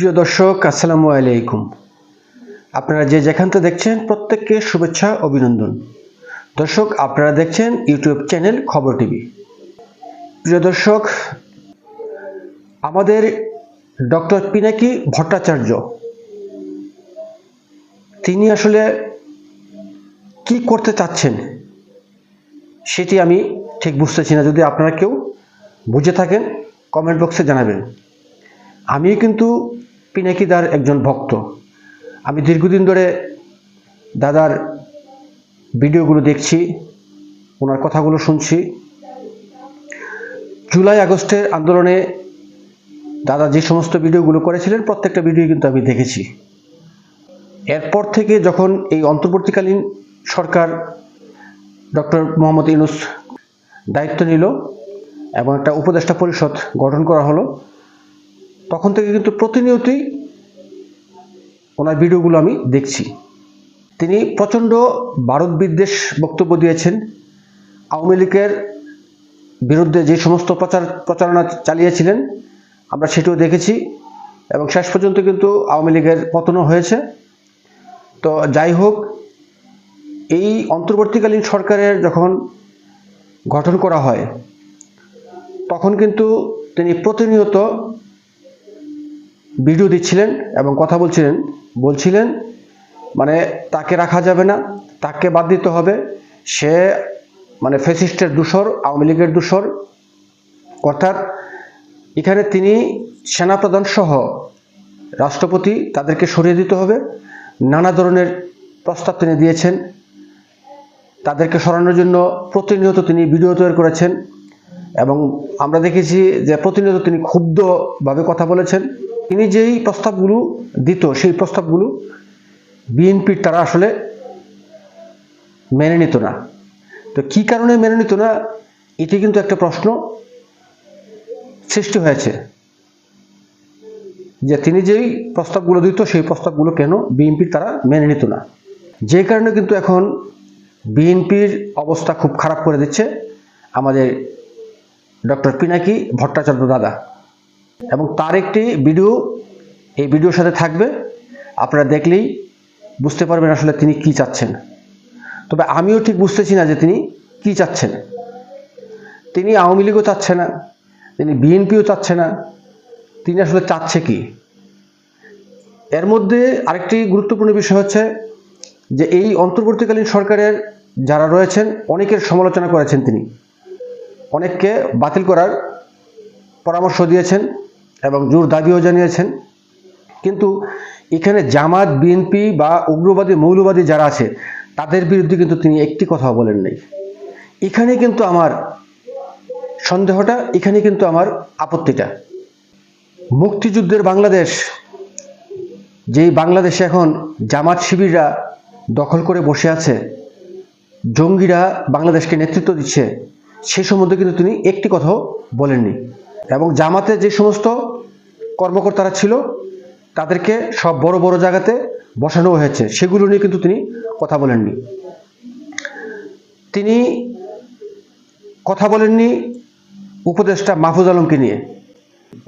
প্রিয় দর্শক, আসসালামু আলাইকুম। আপনারা যে যেখান থেকে দেখছেন, প্রত্যেককে শুভেচ্ছা, অভিনন্দন। দর্শক, আপনারা দেখছেন ইউটিউব চ্যানেল খবর টিভি। প্রিয় দর্শক, আমাদের ডক্টর পিনাকি ভট্টাচার্য, তিনি আসলে কি করতে চাচ্ছেন সেটি আমি ঠিক বুঝতেছি না। যদি আপনারা কেউ বুঝে থাকেন কমেন্ট বক্সে জানাবেন। আমি কিন্তু পিনাকিদার একজন ভক্ত। আমি দীর্ঘদিন ধরে দাদার ভিডিওগুলো দেখছি, ওনার কথাগুলো শুনছি। জুলাই, আগস্টের আন্দোলনে দাদা যে সমস্ত ভিডিওগুলো করেছিলেন, প্রত্যেকটা ভিডিও কিন্তু আমি দেখেছি। এরপর থেকে যখন এই অন্তর্বর্তীকালীন সরকার ডক্টর মোহাম্মদ ইউনুস দায়িত্ব নিল এবং একটা উপদেষ্টা পরিষদ গঠন করা হলো তখন থেকে কিন্তু প্রতিনিয়তই ওনার ভিডিওগুলো আমি দেখছি। তিনি প্রচণ্ড ভারত বিদ্বেষ বক্তব্য দিয়েছেন। আওয়ামী লীগের বিরুদ্ধে যে সমস্ত প্রচার প্রচারণা চালিয়েছিলেন, আমরা সেটিও দেখেছি এবং শেষ পর্যন্ত কিন্তু আওয়ামী লীগের পতনও হয়েছে। তো যাই হোক, এই অন্তর্বর্তীকালীন সরকারের যখন গঠন করা হয়, তখন কিন্তু তিনি প্রতিনিয়ত ভিডিও দিচ্ছিলেন এবং কথা বলছিলেন বলছিলেন মানে তাকে রাখা যাবে না, তাকে বাদ দিতে হবে। সে মানে ফেসিস্টের দূষর, আওয়ামী লীগের দূষর। অর্থাৎ এখানে তিনি সেনাপ্রধান সহ রাষ্ট্রপতি তাদেরকে সরিয়ে দিতে হবে। নানা ধরনের প্রস্তাব তিনি দিয়েছেন। তাদেরকে সরানোর জন্য প্রতিনিয়ত তিনি ভিডিও তৈরি করেছেন এবং আমরা দেখেছি যে প্রতিনিয়ত তিনি ক্ষুব্ধভাবে কথা বলেছেন। তিনি যেই প্রস্তাবগুলো দিত, সেই প্রস্তাবগুলো বিএনপির তারা আসলে মেনে নিত না। তো কি কারণে মেনে নিত না? এটি কিন্তু একটা প্রশ্ন সৃষ্টি হয়েছে। যে তিনি যেই প্রস্তাবগুলো দিত, সেই প্রস্তাবগুলো কেন বিএনপির তারা মেনে নিত না? যে কারণে কিন্তু এখন বিএনপির অবস্থা খুব খারাপ করে দিচ্ছে আমাদের ডক্টর পিনাকি ভট্টাচার্য দাদা। এবং তার একটি ভিডিও এই ভিডিওর সাথে থাকবে। আপনারা দেখলেই বুঝতে পারবেন আসলে তিনি কি চাচ্ছেন। তবে আমিও ঠিক বুঝতেছি না যে তিনি কি চাচ্ছেন। তিনি আওয়ামী লীগও চাচ্ছে না, তিনি বিএনপিও চাচ্ছে না, তিনি আসলে চাচ্ছে কি? এর মধ্যে আরেকটি গুরুত্বপূর্ণ বিষয় হচ্ছে যে এই অন্তর্বর্তীকালীন সরকারের যারা রয়েছেন, অনেকের সমালোচনা করেছেন তিনি। অনেককে বাতিল করার পরামর্শ দিয়েছেন। এবং জোর দাবিও জানিয়েছেন। কিন্তু এখানে জামাত, বিএনপি বা উগ্রবাদী, মৌলবাদী যারা আছে, তাদের বিরুদ্ধে কিন্তু তিনি একটি কথাও বলেন নাই। এখানে কিন্তু আমার সন্দেহটা, এখানে কিন্তু আমার আপত্তিটা। মুক্তিযুদ্ধের বাংলাদেশ, যেই বাংলাদেশে এখন জামাত শিবিররা দখল করে বসে আছে, জঙ্গিরা বাংলাদেশকে নেতৃত্ব দিচ্ছে, সে সম্বন্ধে কিন্তু তিনি একটি কথাও বলেননি। এবং জামাতে যে সমস্ত কর্মকর্তারা ছিল, তাদেরকে সব বড় বড় জায়গাতে বসানো হয়েছে। সেগুলো নিয়ে কিন্তু তিনি কথা বলেননি। তিনি কথা বলেননি উপদেষ্টা মাহফুজ আলমকে নিয়ে।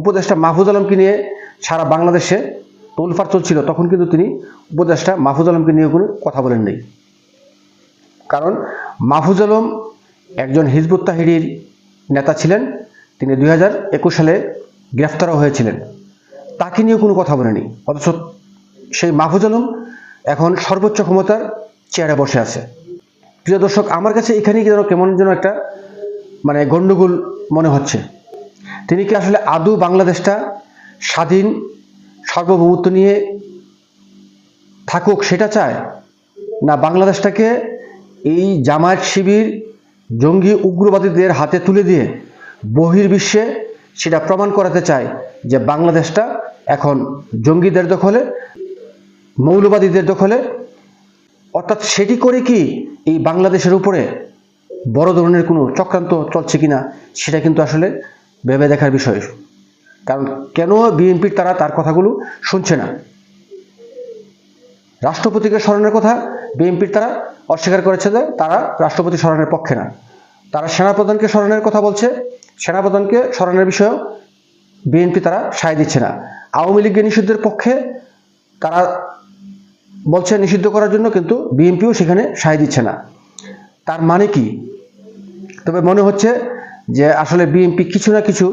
উপদেষ্টা মাহফুজ আলমকে নিয়ে সারা বাংলাদেশে তোলফার চলছিল, তখন কিন্তু তিনি উপদেষ্টা মাহফুজ আলমকে নিয়ে কোনো কথা বলেন নাই। কারণ মাহফুজ আলম একজন হিজবুত তাহিরির নেতা ছিলেন। তিনি দুই হাজার একুশ সালে গ্রেফতারও হয়েছিলেন। তাকে নিয়ে কোনো কথা বলেনি। অথচ সেই মাহফুজ আলম এখন সর্বোচ্চ ক্ষমতার চেয়ারে বসে আছে। প্রিয় দর্শক, আমার কাছে এখানেই যেন কেমন যেন একটা মানে গণ্ডগোল মনে হচ্ছে। তিনি কি আসলে আদৌ বাংলাদেশটা স্বাধীন, সার্বভৌমত্ব নিয়ে থাকুক সেটা চায়? না বাংলাদেশটাকে এই জামায়াত শিবির জঙ্গি উগ্রবাদীদের হাতে তুলে দিয়ে বহির্বিশ্বে সেটা প্রমাণ করাতে চায় যে বাংলাদেশটা এখন জঙ্গিদের দখলে, মৌলবাদীদের দখলে। অর্থাৎ সেটি করে কি এই বাংলাদেশের উপরে বড় ধরনের কোনো চক্রান্ত চলছে কিনা, সেটা কিন্তু আসলে ভেবে দেখার বিষয়। কারণ কেন বিএনপির তারা তার কথাগুলো শুনছে না? রাষ্ট্রপতিকে স্মরণের কথা বিএনপির তারা অস্বীকার করেছে যে তারা রাষ্ট্রপতি স্মরণের পক্ষে না। তারা সেনাপ্রধানকে স্মরণের কথা বলছে। সেনাপ্রধানকে স্মরণের বিষয়েও বিএনপি তারা সায় দিচ্ছে না। আওয়ামী লীগের নিষিদ্ধের পক্ষে তারা বলছে নিষিদ্ধ করার জন্য, কিন্তু বিএনপিও সেখানে সায় দিচ্ছে না। তার মানে কি? তবে মনে হচ্ছে যে আসলে বিএনপি কিছু না কিছু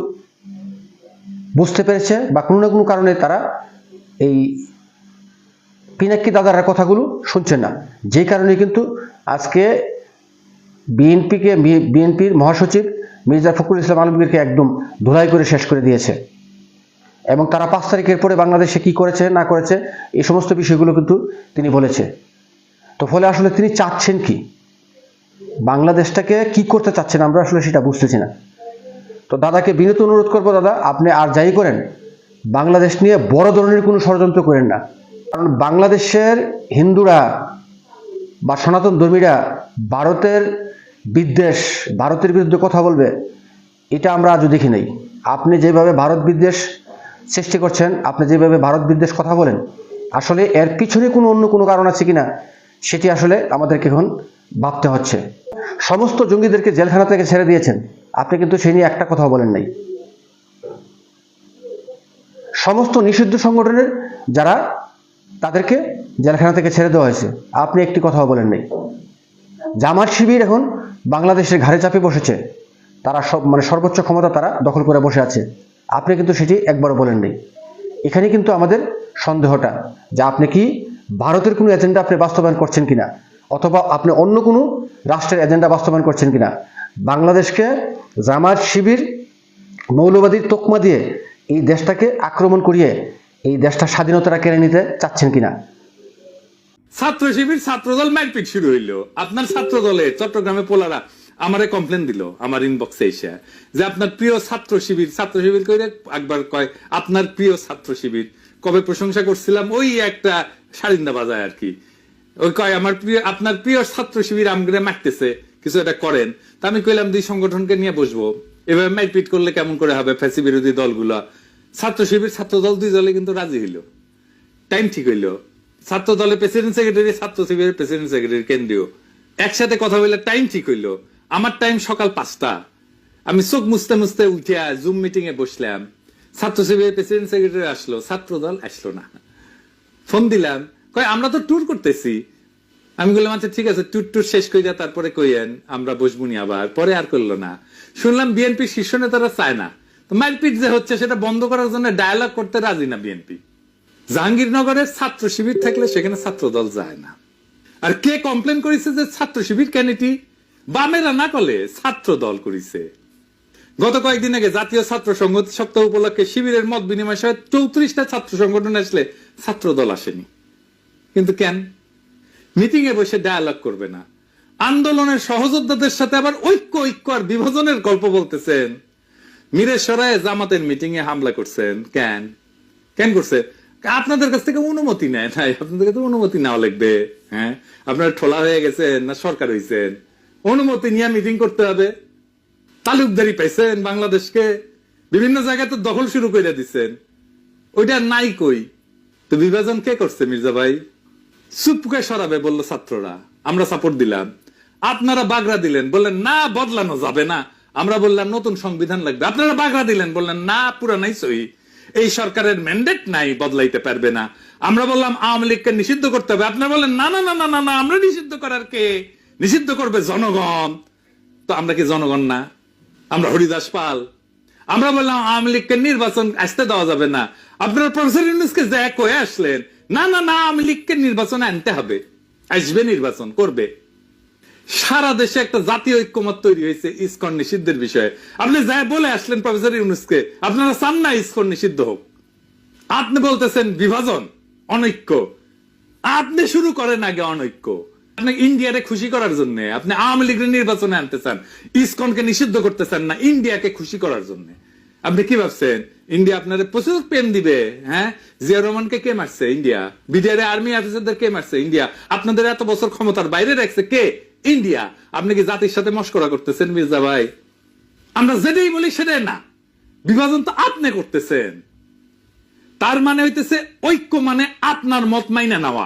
বুঝতে পেরেছে বা কোনো না কোনো কারণে তারা এই পিনাক্কি দাদার কথাগুলো শুনছে না। যে কারণে কিন্তু আজকে বিএনপিকে বিএনপির মহাসচিব মির্জা ফখরুল ইসলাম আলমগীরকে একদম ধুলাই করে শেষ করে দিয়েছে। এবং তারা পাঁচ তারিখের পরে বাংলাদেশে কি করেছে, না করেছে, এই সমস্ত বিষয়গুলো কিন্তু তিনি বলেছে। তো ফলে আসলে তিনি চাচ্ছেন কি? বাংলাদেশটাকে কি করতে চাচ্ছেন আমরা আসলে সেটা বুঝতেছি না। তো দাদাকে বিনীত অনুরোধ করব, দাদা, আপনি আর যাই করেন, বাংলাদেশ নিয়ে বড় ধরনের কোনো ষড়যন্ত্র করেন না। কারণ বাংলাদেশের হিন্দুরা বা সনাতন ধর্মীরা ভারতের বিদ্বেষ ভারতের বিরুদ্ধে কথা বলবে, এটা আমরা আজও দেখি নাই। আপনি যেভাবে ভারত বিদ্বেষ সৃষ্টি করছেন, আপনি যেভাবে ভারত বিদ্বেষ কথা বলেন, আসলে এর পিছনে কোনো অন্য কোনো কারণ আছে কিনা, সেটি আসলে আমাদেরকে এখন ভাবতে হচ্ছে। সমস্ত জঙ্গিদেরকে জেলখানা থেকে ছেড়ে দিয়েছেন, আপনি কিন্তু সেই নিয়ে একটা কথাও বলেন নাই। সমস্ত নিষিদ্ধ সংগঠনের যারা, তাদেরকে জেলখানা থেকে ছেড়ে দেওয়া হয়েছে, আপনি একটি কথাও বলেন নাই। জামাত শিবির এখন বাংলাদেশের ঘাড়ে চাপে বসেছে, তারা সব মানে সর্বোচ্চ ক্ষমতা তারা দখল করে বসে আছে। আপনি কিন্তু সেটি একবারও বলেননি। এখানে কিন্তু আমাদের সন্দেহটা যে আপনি কি ভারতের কোনো এজেন্ডা আপনি বাস্তবায়ন করছেন কিনা, অথবা আপনি অন্য কোনো রাষ্ট্রের এজেন্ডা বাস্তবায়ন করছেন কিনা? বাংলাদেশকে জামাত শিবির মৌলবাদীর তোকমা দিয়ে এই দেশটাকে আক্রমণ করিয়ে এই দেশটা স্বাধীনতাটা কেড়ে নিতে চাচ্ছেন কিনা? ছাত্র শিবির ছাত্রদল মারপিট শুরু হইল। আপনার ছাত্র দলে চট্টগ্রামে পোলারা আমারে কমপ্লেন দিল, আমার ইনবক্সে এসে, যে আপনার প্রিয় ছাত্র শিবির ছাত্র শিবির কইরে একবার কয়, আপনার প্রিয় ছাত্র শিবির কবে প্রশংসা করছিলাম? ওই একটা সারিন্দা বাজায় আর কি। ওই কয়, আমার প্রিয়, আপনার প্রিয় ছাত্র শিবির আমগরে মারতেছে, কিছু একটা করেন। তা আমি কইলাম, দুই সংগঠনকে নিয়ে বসবো। এভাবে মারপিট করলে কেমন করে হবে ফ্যাসি বিরোধী দলগুলা? ছাত্র শিবির ছাত্র দল দুই দলে কিন্তু রাজি হইল। টাইম ঠিক হইল। ছাত্র দলের প্রেসিডেন্ট সেক্রেটারি ছাত্র শিবিরের প্রেসিডেন্ট সেক্রেটারি কেন্দ্রীয়। একসাথে কথা বললে টাইম ঠিক হইল। আমার টাইম সকাল পাঁচটা। আমি চোখ মুছতে মুছতে উঠিয়া জুম মিটিং এ বসলাম। ছাত্র শিবিরের প্রেসিডেন্ট সেক্রেটারি আসলো ছাত্র দল আসলো না। ফোন দিলাম, কয়, আমরা তো ট্যুর করতেছি। আমি বললাম আচ্ছা ঠিক আছে ট্যুর ট্যুর শেষ করে তারপরে কইয়েন, আমরা বসবুনি আবার। পরে আর করল না। শুনলাম বিএনপি শীর্ষ নেতারা চায় না। তো মারপিট যে হচ্ছে, সেটা বন্ধ করার জন্য ডায়ালগ করতে রাজি না বিএনপি জাহাঙ্গীরনগরের ছাত্র শিবির থাকলে সেখানে ছাত্র দল যায় না। আর কে কমপ্লেন করেছে যে ছাত্র শিবির কেন এটি? বামেরা না করলে ছাত্র দল করেছে। গত কয়েকদিন আগে জাতীয় ছাত্র সংগঠন সপ্তাহ উপলক্ষে শিবিরের মত বিনিময় সহ চৌত্রিশটা ছাত্র সংগঠন আসলে ছাত্র দল আসেনি। কিন্তু কেন? মিটিং এ বসে ডায়ালগ করবে না। আন্দোলনের সহযোদ্ধাদের সাথে আবার ঐক্য ঐক্য আর বিভাজনের গল্প বলতেছেন। মিরেশ্বরায় জামাতের মিটিং এ হামলা করছেন। কেন? কেন করছে? আপনাদের কাছ থেকে অনুমতি নেয় নাই আপনাদের কাছে অনুমতি নেওয়া লাগবে হ্যাঁ? আপনার ঠোলা হয়ে গেছেন না সরকার হয়েছেন অনুমতি নিয়ে মিটিং করতে হবে। তালুকদারি পাইছেন বাংলাদেশকে। বিভিন্ন জায়গায় তো দখল শুরু করে দিচ্ছেন ওইটা নাই কই? তো বিভাজন কে করছে, মির্জা ভাই? চুপকে সরাবে বলল ছাত্ররা। আমরা সাপোর্ট দিলাম। আপনারা বাগড়া দিলেন। বললেন, না, বদলানো যাবে না। আমরা বললাম, নতুন সংবিধান লাগবে। আপনারা বাগড়া দিলেন। বললেন, না পুরানাই সহি এই সরকারের ম্যান্ডেট নাই, বদলাইতে পারবে না। আমরা বললাম, আওয়ামী লীগকে নিষিদ্ধ করতে হবে। আপনারা বললেন, না না না না না না, আমরা নিষিদ্ধ করার কে? নিষিদ্ধ করবে জনগণ। তো আমরা কি জনগণ না? আমরা হরিদাস পাল। আমরা বললাম, আওয়ামী লীগকে নির্বাচন আসতে দেওয়া যাবে না। আপনারা প্রফেসর ইউনুসকে যা কয়ে আসলেন, না না না, আওয়ামী লীগকে নির্বাচন আনতে হবে। আসবে নির্বাচন, করবে। সারা দেশে একটা জাতীয় ঐক্যমত তৈরি হয়েছে ইসকন নিষিদ্ধের বিষয়ে। আপনি যা বলে আসলেন প্রফেসর ইউনুসকে, আপনারা চান না ইসকন নিষিদ্ধ হোক। আপনি বলতেছেন বিভাজন, অনৈক্য। আপনি শুরু করেন আগে অনৈক্য। আপনি ইন্ডিয়ারে খুশি করার জন্য, আপনি আওয়ামী লীগের নির্বাচনে আনতে চান, ইসকনকে নিষিদ্ধ করতে চান না, ইন্ডিয়াকে খুশি করার জন্য। আপনি কি ভাবছেন? ইন্ডিয়া আপনার প্রচুর পেন দিবে হ্যাঁ? জিয়া রহমানকে কে মারছে? ইন্ডিয়া। বিডিআর আর্মি অফিসারদের কে মারছে? ইন্ডিয়া। আপনাদের এত বছর ক্ষমতার বাইরে রাখছে কে? ইন্ডিয়া, আপনি কি জাতির সাথে মস্করা করতেছেন মির্জা ভাই? আমরা যেটাই বলি সেটাই না। বিভাজন তো আপনি করতেছেন। তার মানে হইতেছে ঐক্য মানে আপনার মত মাইনা নেওয়া,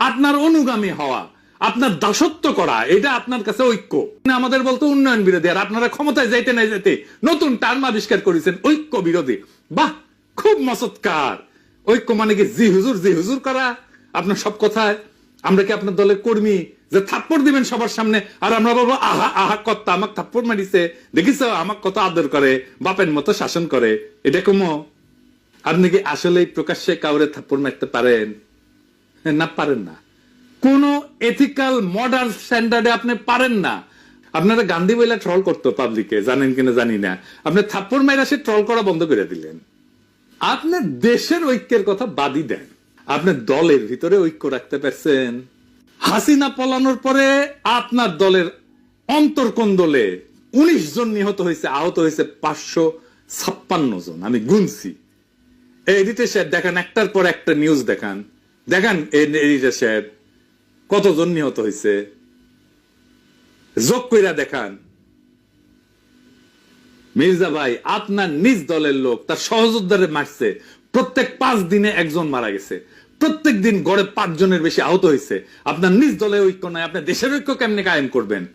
আপনার অনুগামী হওয়া, আপনার দাসত্ব করা, এটা আপনার কাছে ঐক্য। আমাদের বলতো উন্নয়ন বিরোধী, আর আপনারা ক্ষমতায় যাইতে না যেতে নতুন টার্ম আবিষ্কার করেছেন ঐক্য বিরোধী। বাহ, খুব মসৎকার। ঐক্য মানে কি জি হুজুর জি হুজুর করা? আপনার সব কথায় আমরা কি আপনার দলের কর্মী? যে থাপ্পড় দিবেন সবার সামনে, আর আমরা বলব, আহা আহা কর্তা আমাক থাপ্পড় মারিছে। দেখিস, আমাক কত আদর করে, বাপের মতো শাসন করে। এটা কমো আপনি কি আসলে প্রকাশ্যে কাউরে থাপ্পড় মারতে পারেন? না পারেন না। কোন এথিক্যাল মডার্ন স্ট্যান্ডার্ডে আপনি পারেন না। আপনারা গান্ধী বইলা ট্রল করতো পাবলিকে জানেন কিনা জানি না। আপনি থাপ্পড় মাইরা সে ট্রল করা বন্ধ করে দিলেন। আপনি দেশের ঐক্যের কথা বাদই দেন। আপনি দলের ভিতরে ঐক্য রাখতে পারছেন। হাসিনা পলানোর পরে আপনার দলের অন্তর কোন দলে উনিশ জন নিহত হয়েছে, আহত হয়েছে পাঁচশো ছাপ্পান্ন জন। আমি গুনছি। এডিটর সাহেব দেখান, একটার পর একটা নিউজ দেখান। দেখান এডিটর সাহেব কতজন নিহত হয়েছে। যোগ কইরা দেখান। মির্জা ভাই, আপনার নিজ দলের লোক, তার সহযোদ্ধারে মারছে। প্রত্যেক পাঁচ দিনে একজন মারা গেছে। প্রত্যেক দিন গড়ে পাঁচজনের বেশি আহত হয়েছে। আপনার নিজ দলের ঐক্য নয়, আপনার দেশের ঐক্য কেমনে কায়েম করবেন?